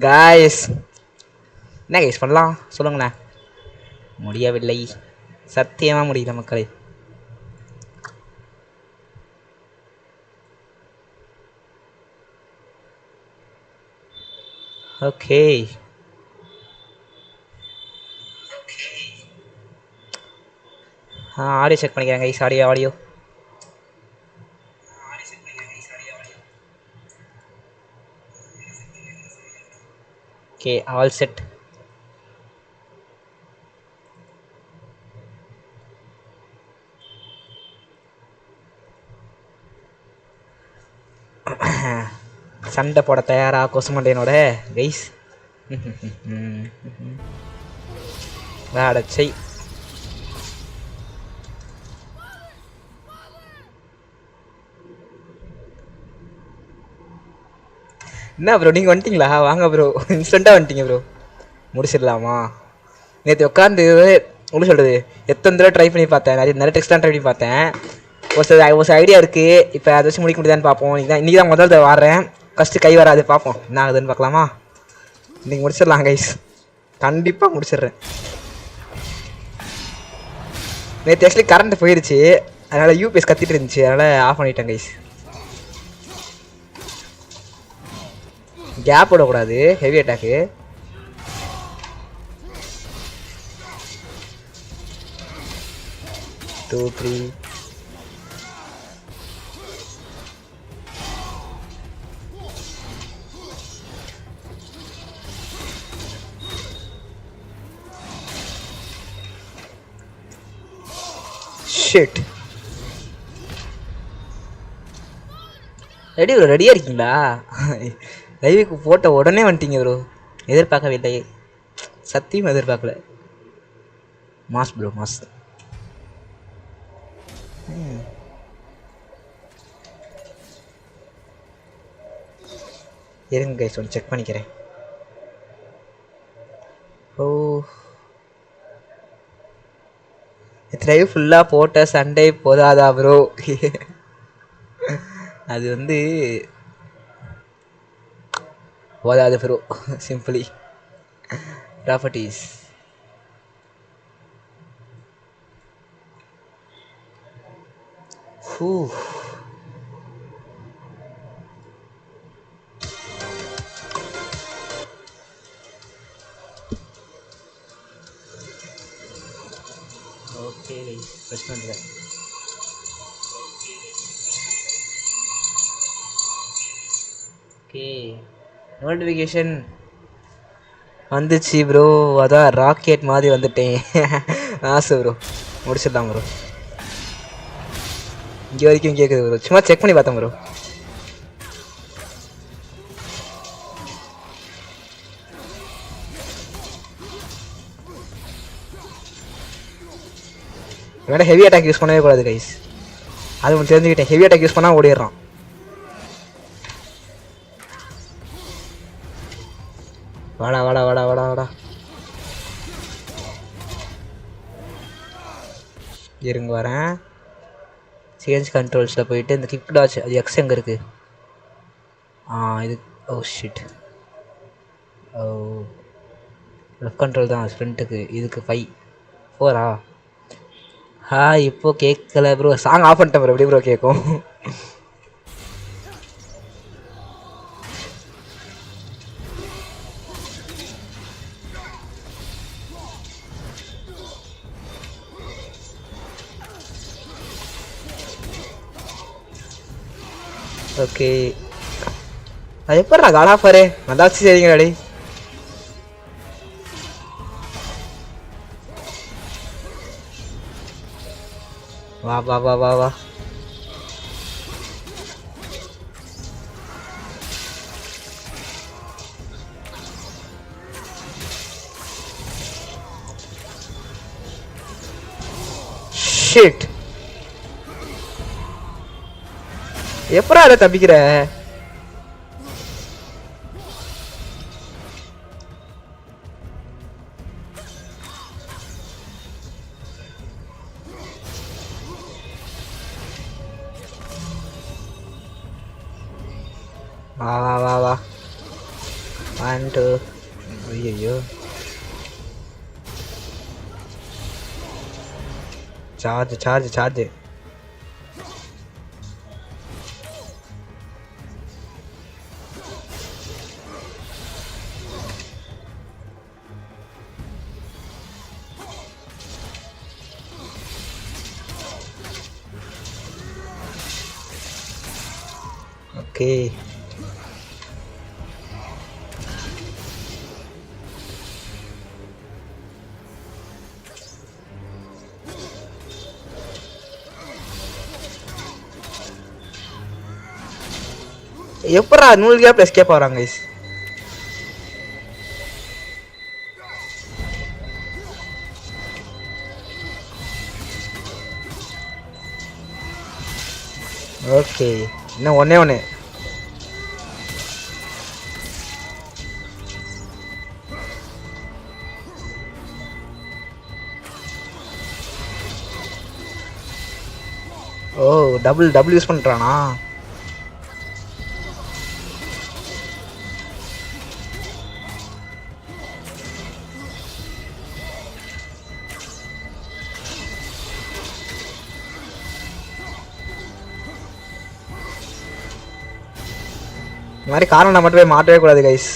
Guys என்ன guys பண்ணலாம்? சொல்லுங்களேன் முடியவில்லை. சத்தியமாக முடியல மக்களே. ஓகே. ஆடியோ செக் பண்ணிக்கிறேன் guys audio audio okay all set சண்டை போட தயாரா கொசுமண்டையனோட? கைஸ் அடச்சை என்ன ப்ரோ நீங்கள் வந்துட்டீங்களா? வாங்க ப்ரோ இன்ஸ்டண்ட்டாக வந்துட்டீங்க ப்ரோ முடிச்சிடலாமா? நேற்று உட்காந்து எப்படி சொல்கிறது எத்தனை தடவை ட்ரை பண்ணி பார்த்தேன். நிறைய நிறைய டெக்ஸ்ட்லாம் ட்ரை பண்ணி பார்த்தேன். ஒரு சில ஒரு சில ஐடியா இருக்குது இப்போ அதை வச்சு முடிக்க முடியுதான்னு பார்ப்போம். இதான் இன்றைக்கி தான் முதல் தடவை வாடுறேன் ஃபஸ்ட்டு கை வராது பார்ப்போம். என்ன ஆகுதுன்னு பார்க்கலாமா? இன்றைக்கி முடிச்சிடலாம் கைஸ் கண்டிப்பாக முடிச்சிடுறேன். நேற்று ஆக்சுவலி கரண்ட் போயிடுச்சு அதனால் யூபிஎஸ் கத்திட்டு இருந்துச்சு. அதனால் ஆஃப் பண்ணிட்டேன் கைஸ் கேப் விடக்கூடாது heavy attack two three shit ready ரெடியா ரெடியாக இருக்கீங்களா? லைவுக்கு போட்ட உடனே வந்துட்டீங்க ப்ரோ எதிர்பார்க்கவில்லை. சத்தியம் எதிர்பார்க்கல. Mass bro mass. இருங்க கைஸ் ஒன்று செக் பண்ணிக்கிறேன். ஓ. லைவ் ஃபுல்லாக போட்ட சண்டே போதாதா ப்ரோ அது வந்து போதாது ப்ரோ சிம்பிளி ப்ராப்பர்ட்டிஸ் ஹூ ஓகே பிரச்சனை இல்லை ஓகே நோட்டிஃபிகேஷன் வந்துச்சு ப்ரோ அதான் ராக்கெட் மாதிரி வந்துட்டேன். ஆசை ப்ரோ முடிச்சிடலாம் ப்ரோ இங்கே வரைக்கும் கேட்குது ப்ரோ சும்மா செக் பண்ணி பார்த்தேன் ப்ரோ வேணா ஹெவி அட்டாக் யூஸ் பண்ணவே கூடாது கைஸ் அது ஒன்று தெரிஞ்சுக்கிட்டேன். ஹெவி அட்டாக் யூஸ் பண்ணால் ஓடிடுறான். வாடா வாடா வாடா வாடா வாடா. இருங்க வரேன். சேஞ்ச் கண்ட்ரோல்ஸில் போயிட்டு இந்த கிக் டாச் அது எக்ஸ் எங்கே இருக்குது ஆ இது oh, oh shit oh. Left control தான் ஸ்ப்ரிண்ட்டுக்கு இதுக்கு ஃபைவ் ஃபோரா ஹா இப்போது கேட்கல ப்ரோ சாங் ஆஃப் பண்ணிட்டேன் ப்ரோ எப்படி ப்ரோ கேட்கும் ஓகே. அது எப்படா காடா பாரு? நல்லா வச்சு சரிங்க டாடி. வா வா வா வா வா. ஷிட் எப்படா அதை தப்பிக்கிற? வா வா வா வா. ஒன் டூ ஐயோ சார்ஜ் சார்ஜ் சார்ஜ் ஓகே எப்படா நூறு கேப் எஸ்கேப் ஆகிறாங்க கைஸ் ஓகே இன்னும் ஒன்றே ஒன்று ஓ டபுள் டபுள் யூஸ் பண்ணுறானா இந்த மாதிரி காரணம் மட்டும் போய் மாட்டவே கூடாது கைஸ்